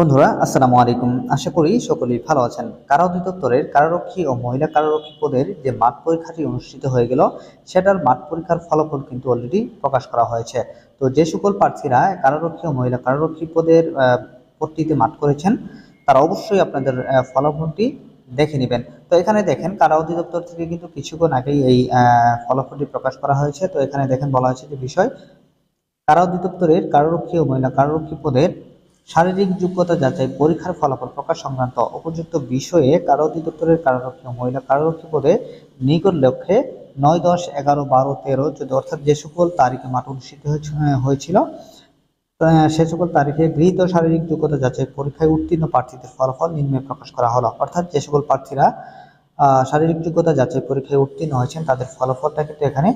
বন্ধুরা, আসসালামু আলাইকুম। আশা করি সকলেই ভালো আছেন। কারা অধিদপ্তরের কারারক্ষী ও মহিলা কারারক্ষী পদের যে মাঠ পরীক্ষাটি অনুষ্ঠিত হয়ে গেল, সেটার মাঠ পরীক্ষার ফলাফল কিন্তু অলরেডি প্রকাশ করা হয়েছে। তো যে সকল প্রার্থীরা কারারক্ষী ও মহিলা কারারক্ষী পদের পদটিতে মাঠ করেছেন, তারা অবশ্যই আপনাদের ফলাফলটি দেখে নেবেন। তো এখানে দেখেন, কারা অধিদপ্তর থেকে কিন্তু কিছুক্ষণ আগেই এই ফলাফলটি প্রকাশ করা হয়েছে। তো এখানে দেখেন বলা হয়েছে যে বিষয়, কারা অধিদপ্তরের কারারক্ষী ও মহিলা কারারক্ষী পদের শারীরিক যোগ্যতা যাচাই পরীক্ষার ফলাফল প্রকাশ সংক্রান্ত উপযুক্ত বিষয়ে কারা অধিদপ্তরের কারারক্ষী মহিলা কারারক্ষী পদে নিকট লক্ষ্যে নয় দশ এগারো বারো তেরো চোদ্দ অর্থাৎ যে সকল তারিখে মাঠ অনুষ্ঠিত হয়েছে- হয়েছিল সে সকল তারিখে গৃহীত শারীরিক যোগ্যতা যাচাই পরীক্ষায় উত্তীর্ণ প্রার্থীদের ফলাফল নিম্নে প্রকাশ করা হলো। অর্থাৎ যে সকল প্রার্থীরা শারীরিক যোগ্যতা যাচাই পরীক্ষায় উত্তীর্ণ হয়েছেন, তাদের ফলাফলটা কিন্তু এখানে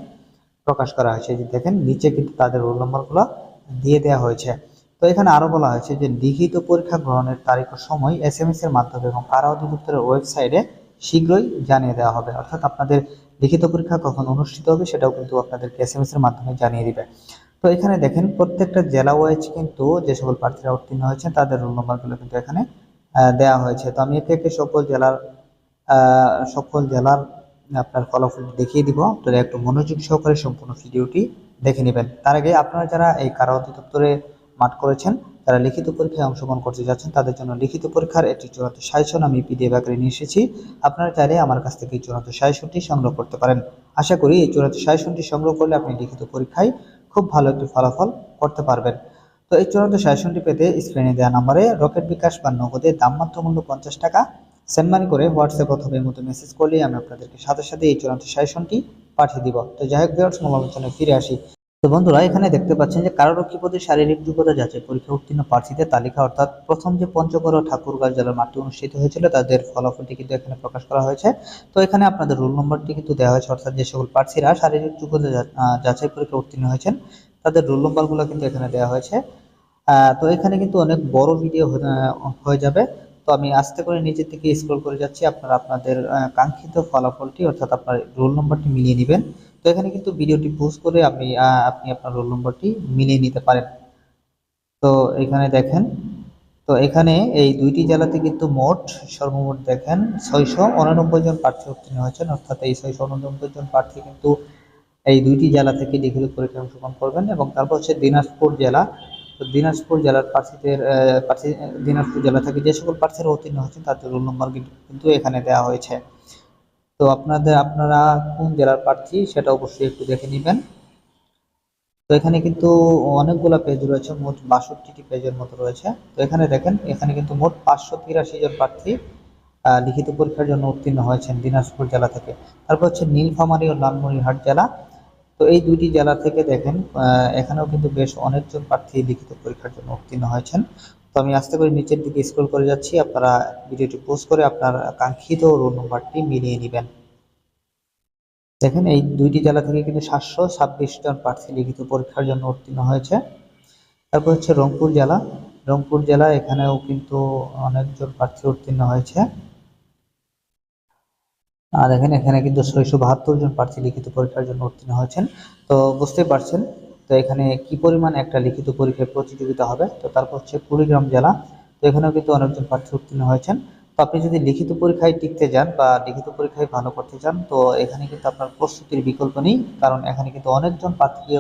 প্রকাশ করা হয়েছে। দেখেন, নিচে কিন্তু তাদের রোল নম্বরগুলো দিয়ে দেওয়া হয়েছে। তো এখানে আরও বলা হয়েছে যে লিখিত পরীক্ষা গ্রহণের তারিখ ও সময় এস এম এস এর মাধ্যমে এবং কারা অধিদপ্তরের ওয়েবসাইটে শীঘ্রই জানিয়ে দেওয়া হবে। অর্থাৎ আপনাদের লিখিত পরীক্ষা কখন অনুষ্ঠিত হবে সেটাও কিন্তু আপনাদেরকে এস এম এস এর মাধ্যমে জানিয়ে দিবে। তো এখানে দেখেন, প্রত্যেকটা জেলা ওয়াইজ কিন্তু যে সকল প্রার্থীরা উত্তীর্ণ হয়েছেন তাদের রোল নম্বরগুলো কিন্তু এখানে দেওয়া হয়েছে। তো আমি একে একে সকল জেলার সকল জেলার আপনার ফলাফল দেখিয়ে দিব। আপনারা একটু মনোযোগ সহকারে সম্পূর্ণ ভিডিওটি দেখে নেবেন। তার আগে আপনারা যারা এই কারা অধিদপ্তরে মাঠ করেছেন যারা লিখিত পরীক্ষায় অংশগ্রহণ করতে যাচ্ছেন, তাদের জন্য লিখিত পরীক্ষার একটি চূড়ান্ত সাজেশন আমি পিডিএফ আকারে নিয়ে এসেছি। আপনারা চাইলে আমার কাছ থেকে এই চূড়ান্ত সাজেশনটি সংগ্রহ করতে পারেন। আশা করি এই চূড়ান্ত সাজেশনটি সংগ্রহ করলে আপনি লিখিত পরীক্ষায় খুব ভালো একটি ফলাফল করতে পারবেন। তো এই চূড়ান্ত সাজেশনটি পেতে স্ক্রিনে দেওয়া নম্বরে রকেট বিকাশ বা নগদে দামমাত্র মূল্য পঞ্চাশ টাকা। সেন্ড মানি করে হোয়াটসঅ্যাপ অথবা মতো মেসেজ করলেই আমি আপনাদেরকে সাথে সাথে এই চূড়ান্ত সাজেশনটি পাঠিয়ে দিব। তো যাই হোক ফিরে আসি। তো বন্ধুরা, এখানে দেখতে পাচ্ছেন যে কারারক্ষী পদে শারীরিক যোগ্যতা যাচাই পরীক্ষা উত্তীর্ণ প্রার্থীদের তালিকা অর্থাৎ প্রথম যে পঞ্চগড় ঠাকুরগাঁও জেলার মাঠটি অনুষ্ঠিত হয়েছিল, তাদের ফলাফলটি কিন্তু এখানে প্রকাশ করা হয়েছে। তো এখানে আপনাদের রোল নম্বরটি কিন্তু দেওয়া হয়েছে, অর্থাৎ যে সকল প্রার্থীরা শারীরিক যোগ্যতা যাচাই পরীক্ষা উত্তীর্ণ হয়েছেন, তাদের রোল নম্বরগুলো কিন্তু এখানে দেওয়া হয়েছে। তো এখানে কিন্তু অনেক বড় ভিডিও হয়ে যাবে। তো আমি আস্তে করে নিচের দিকে স্ক্রল করে যাচ্ছি, আপনারা আপনাদের কাঙ্ক্ষিত ফলাফলটি অর্থাৎ আপনার রোল নম্বরটি মিলিয়ে নেবেন। তো এখানে কিন্তু ভিডিওটি পোস্ট করে আপনি আপনি আপনার রোল নম্বরটি মিলিয়ে নিতে পারেন। তো এখানে দেখেন, তো এখানে এই দুইটি জেলাতে কিন্তু মোট, সর্বমোট দেখেন ছয়শো উনানব্বই জন প্রার্থী উত্তীর্ণ হয়েছেন। অর্থাৎ এই ছয়শো উননব্বই জন প্রার্থী কিন্তু এই দুইটি জেলা থেকে লিখিত পরীক্ষায় অংশগ্রহণ করবেন এবং তারপর হচ্ছে দিনাজপুর জেলা। তো দিনাজপুর জেলার প্রার্থীদের প্রার্থী, দিনাজপুর জেলা থেকে যে সকল প্রার্থীরা উত্তীর্ণ হয়েছেন তাদের রোল নম্বর কিন্তু এখানে দেওয়া হয়েছে। তো আপনাদের, আপনারা কোন জেলার প্রার্থী সেটা অবশ্যই একটু দেখে নেবেন। তো এখানে কিন্তু অনেকগুলো পেজ রয়েছে, মোট বাষট্টিটি পেজের মতো রয়েছে। তো এখানে দেখেন, এখানে কিন্তু মোট পাঁচশো তিরাশি জন প্রার্থী লিখিত পরীক্ষার জন্য উত্তীর্ণ হয়েছেন দিনাজপুর জেলা থেকে। তারপর হচ্ছে নীলফামারী ও লালমনিরহাট জেলা। তো এই দুইটি জেলা থেকে দেখেন এখানেও কিন্তু বেশ অনেকজন প্রার্থী লিখিত পরীক্ষার জন্য উত্তীর্ণ হয়েছেন। তো আমি আস্তে করে নিচের দিকে স্ক্রল করে যাচ্ছি। আপনারা ভিডিওটি পোস্ট করে আপনার কাঙ্ক্ষিত রোল নম্বরটি মিলিয়ে নেবেন। দেখেন, এই দুইটি জেলা থেকে কিন্তু সাতশো ছাব্বিশ জন প্রার্থী লিখিত পরীক্ষার জন্য উত্তীর্ণ হয়েছে। তারপর হচ্ছে রংপুর জেলা। রংপুর জেলা, এখানেও কিন্তু অনেকজন প্রার্থী উত্তীর্ণ হয়েছে। আর দেখেন, এখানে কিন্তু ছয়শো বাহাত্তর জন প্রার্থী লিখিত পরীক্ষার জন্য উত্তীর্ণ হয়েছেন। তো বুঝতেই পারছেন তো এখানে কি পরিমাণ একটা লিখিত পরীক্ষায় প্রতিযোগিতা হবে? তো তারপর হচ্ছে কুড়িগ্রাম জেলা। তো এখানেও কিন্তু অনেকজন প্রার্থী উত্তীর্ণ হয়েছেন। তো আপনি যদি লিখিত পরীক্ষায় টিকতে যান বা লিখিত পরীক্ষায় ভালো করতে চান, তো এখানে কিন্তু আপনার প্রস্তুতির বিকল্প নেই, কারণ এখানে কিন্তু অনেকজন প্রার্থীকে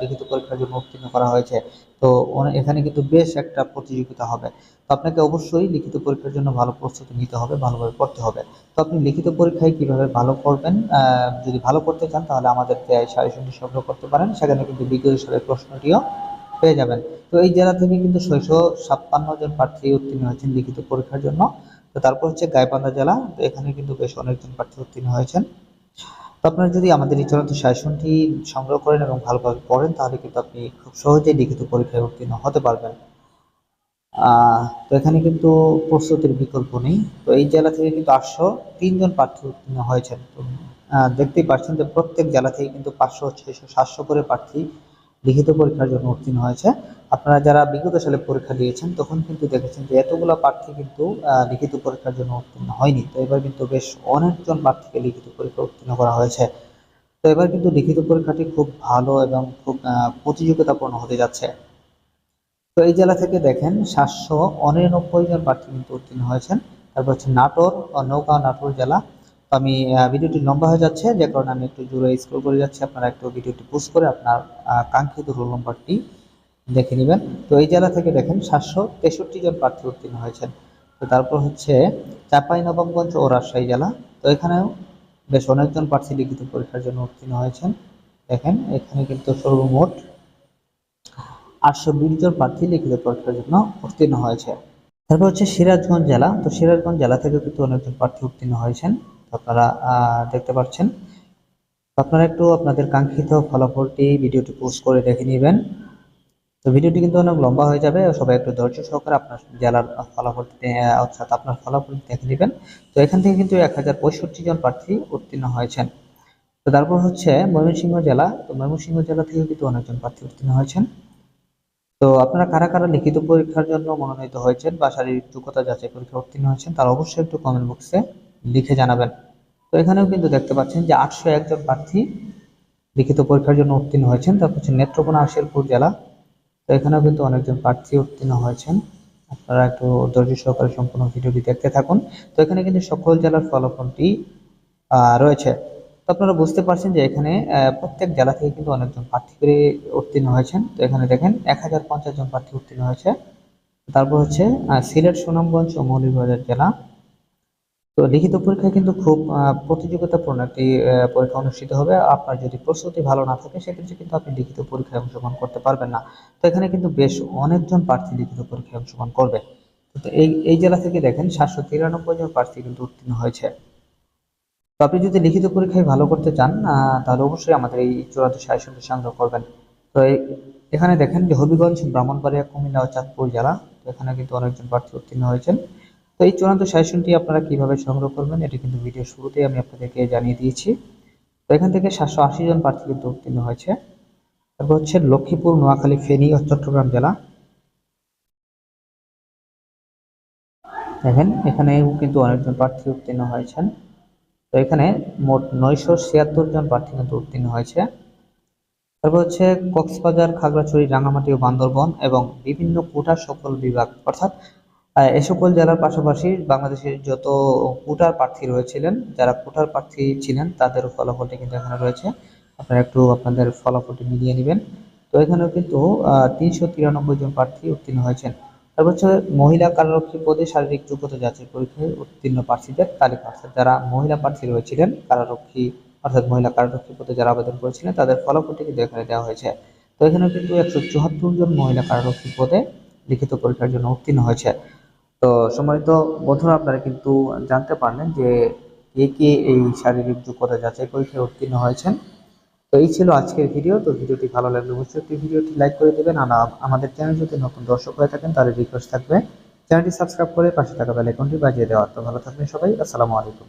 লিখিত পরীক্ষার জন্য উত্তীর্ণ করা হয়েছে। তো এখানে কিন্তু বেশ একটা প্রতিযোগিতা হবে। তো আপনাকে অবশ্যই লিখিত পরীক্ষার জন্য ভালো প্রস্তুতি নিতে হবে, ভালোভাবে পড়তে হবে। তো আপনি লিখিত পরীক্ষায় কীভাবে ভালো করবেন যদি ভালো করতে চান, তাহলে আমাদের সাজেশনটি সংগ্রহ করতে পারেন। সেখানে কিন্তু বিজ্ঞান সালের প্রশ্নটিও পেয়ে যাবেন। তো এই জেলা থেকে কিন্তু ছয়শো ছাপ্পান্ন জন প্রার্থী উত্তীর্ণ হয়েছেন লিখিত পরীক্ষার জন্য। তো তারপর হচ্ছে গাইবান্ধা জেলা, তো এখানে কিন্তু বেশ অনেকজন প্রার্থী উত্তীর্ণ হয়েছেন। তো আপনারা যদি আমাদের এই চূড়ান্ত সাজেশনটি সংগ্রহ করেন এবং ভালোভাবে পড়েন, তাহলে কিন্তু আপনি খুব সহজেই লিখিত পরীক্ষায় উত্তীর্ণ হতে পারবেন। তো এখানে কিন্তু প্রস্তুতির বিকল্প নেই। তো এই জেলা থেকে কিন্তু আটশো তিনজন প্রার্থী উত্তীর্ণ হয়েছেন। দেখতেই পাচ্ছেন যে প্রত্যেক জেলা থেকে কিন্তু পাঁচশো, ছয়শো, সাতশো করে প্রার্থী লিখিত পরীক্ষার জন্য উত্তীর্ণ হয়েছে। আপনারা যারা বিগত সালে পরীক্ষা দিয়েছেন, তখন কিন্তু দেখেছেন যে এতগুলো প্রার্থী কিন্তু লিখিত পরীক্ষার জন্য উত্তীর্ণ হয়নি। তো এবার কিন্তু বেশ অনেকজন প্রার্থীকে লিখিত পরীক্ষা উত্তীর্ণ করা হয়েছে। তো এবার কিন্তু লিখিত পরীক্ষাটি খুব ভালো এবং খুব প্রতিযোগিতাপূর্ণ হতে যাচ্ছে। তো এই জেলা থেকে দেখেন, সাতশো উননব্বই জন প্রার্থী কিন্তু উত্তীর্ণ হয়েছেন। তারপর হচ্ছে নাটোর ও নৌকা নাটোর জেলা। আমি ভিডিওটি লম্বা হয়ে যাচ্ছে, যে কারণে আমি একটু জুড়ে স্ক্রল করে যাচ্ছি। আপনারা একটু ভিডিওটি পোস্ট করে আপনার কাঙ্ক্ষিত রোল নম্বরটি দেখে নেবেন। তো এই জেলা থেকে দেখেন, সাতশো তেষট্টি জন প্রার্থী উত্তীর্ণ হয়েছেন। তো তারপর হচ্ছে চাপাই নবাবগঞ্জ ও রাজশাহী জেলা। তো এখানেও বেশ অনেকজন প্রার্থী লিখিত পরীক্ষার জন্য উত্তীর্ণ হয়েছেন। দেখেন, এখানে কিন্তু সর্বমোট আটশো বিশ জন প্রার্থী লিখিত পরীক্ষার জন্য উত্তীর্ণ হয়েছে। তারপর হচ্ছে সিরাজগঞ্জ জেলা। তো সিরাজগঞ্জ জেলা থেকে কিন্তু অনেকজন প্রার্থী উত্তীর্ণ হয়েছেন। আপনারা দেখতে পাচ্ছেন। আপনারা একটু আপনাদের কাঙ্ক্ষিত ফলাফলটি, ভিডিওটি পোস্ট করে দেখে নেবেন। তো ভিডিওটি কিন্তু অনেক লম্বা হয়ে যাবে, সবাই একটু ধৈর্য সহকারে আপনার জেলার ফলাফলটি অর্থাৎ আপনার ফলাফল দেখে নেবেন। তো এখান থেকে কিন্তু এক হাজার পঁয়ষট্টি জন প্রার্থী উত্তীর্ণ হয়েছেন। তো তারপর হচ্ছে ময়মনসিংহ জেলা। তো ময়মনসিংহ জেলা থেকে কিন্তু অনেকজন প্রার্থী উত্তীর্ণ হয়েছেন। তো আপনারা কারা কারা লিখিত পরীক্ষার জন্য মনোনীত হয়েছেন বা শারীরিক যোগ্যতা যাচাই পরীক্ষা উত্তীর্ণ হয়েছেন, তারা অবশ্যই একটু কমেন্ট বক্সে লিখে জানাবেন। তো এখানেও কিন্তু দেখতে পাচ্ছেন যে আটশো একজন প্রার্থী লিখিত পরীক্ষার জন্য উত্তীর্ণ হয়েছেন। তারপর হচ্ছে নেত্রকোনা আশিরপুর জেলা, তো এখানেও কিন্তু অনেকজন প্রার্থী উত্তীর্ণ হয়েছেন। আপনারা একটু ধৈর্য সহকারে সম্পূর্ণ ভিডিওটি দেখতে থাকুন। তো এখানে কিন্তু সকল জেলার ফলাফলটি রয়েছে। তো আপনারা বুঝতে পারছেন যে এখানে প্রত্যেক জেলা থেকে কিন্তু অনেকজন প্রার্থী করে উত্তীর্ণ হয়েছেন। তো এখানে দেখেন এক হাজার পঞ্চাশ জন প্রার্থী উত্তীর্ণ হয়েছে। তারপর হচ্ছে সিলেট সুনামগঞ্জ ও মৌলভীবাজার জেলা তো লিখিত পরীক্ষায় কিন্তু খুব প্রতিযোগিতাপূর্ণ একটি পরীক্ষা অনুষ্ঠিত হবে। আপনার যদি প্রস্তুতি ভালো না থাকে, সেক্ষেত্রে কিন্তু আপনি লিখিত পরীক্ষায় অংশগ্রহণ করতে পারবেন না। তো এখানে কিন্তু বেশ অনেকজন প্রার্থী লিখিত পরীক্ষায় অংশগ্রহণ করবে। তো এই এই জেলা থেকে দেখেন, সাতশো তিরানব্বই জন প্রার্থী কিন্তু উত্তীর্ণ হয়েছে। তো আপনি যদি লিখিত পরীক্ষায় ভালো করতে চান তাহলে অবশ্যই আমাদের এই চূড়ান্ত সাজেশনটি সংগ্রহ করবেন। তো এখানে দেখেন যে হবিগঞ্জ, ব্রাহ্মণবাড়িয়া, কুমিল্লা ও চাঁদপুর জেলা এখানে কিন্তু অনেকজন প্রার্থী উত্তীর্ণ হয়েছেন। তো এই চূড়ান্ত সাজেশনটি আপনারা কীভাবে সংগ্রহ করবেন, এটি কিন্তু ভিডিও শুরুতেই আমি আপনাদেরকে জানিয়ে দিয়েছি। তো এখান থেকে সাতশো আশি জন প্রার্থী কিন্তু উত্তীর্ণ হয়েছে। তারপর হচ্ছে লক্ষ্মীপুর, নোয়াখালী, ফেনী ও চট্টগ্রাম জেলা। দেখেন, এখানেও কিন্তু অনেকজন প্রার্থী উত্তীর্ণ হয়েছেন। তো এখানে মোট নয়শো ছিয়াত্তর জন প্রার্থী কিন্তু উত্তীর্ণ হয়েছে। তারপর হচ্ছে কক্সবাজার, খাগড়াছড়ি রাঙামাটি ও বান্দরবন এবং বিভিন্ন কোটা সকল বিভাগ, অর্থাৎ এ সকল জেলার পাশাপাশি বাংলাদেশের যত কোটার প্রার্থী রয়েছিলেন, যারা কোটার প্রার্থী ছিলেন, তাদের ফলাফলটি কিন্তু এখানে রয়েছে। আপনারা একটু আপনাদের ফলাফলটি মিলিয়ে নেবেন। তো এখানেও কিন্তু তিনশো তিরানব্বই জন প্রার্থী উত্তীর্ণ হয়েছেন। তারপর হচ্ছে মহিলা কারারক্ষী পদে শারীরিক যোগ্যতা যাচাই পরীক্ষায় উত্তীর্ণ প্রার্থীদের তালিকা। অর্থাৎ যারা মহিলা প্রার্থী রয়েছিলেন কারারক্ষী অর্থাৎ মহিলা কারারক্ষী পদে যারা আবেদন করেছিলেন, তাদের ফলাফলটি কিন্তু এখানে দেওয়া হয়েছে। তো এখানে কিন্তু একশো চুয়াত্তর জন মহিলা কারারক্ষী পদে লিখিত পরীক্ষার জন্য উত্তীর্ণ হয়েছে। তো সম্মানিত বন্ধুরা, আপনারা কিন্তু জানতে পারলেন যে কে কে এই শারীরিক যোগ্যতা যাচাই পরীক্ষায় উত্তীর্ণ হয়েছেন। তো এই ছিল আজকের ভিডিও। তো ভিডিওটি ভালো লাগলে অবশ্যই একটি ভিডিওটি লাইক করে দেবেন। আর আমাদের চ্যানেল যদি নতুন দর্শক হয়ে থাকেন, তাহলে রিকোয়েস্ট থাকবে। চ্যানেলটি সাবস্ক্রাইব করে পাশে থাকা বেলাইকনটি বাজিয়ে দেওয়া। তো ভালো থাকবেন সবাই। আসসালামু আলাইকুম।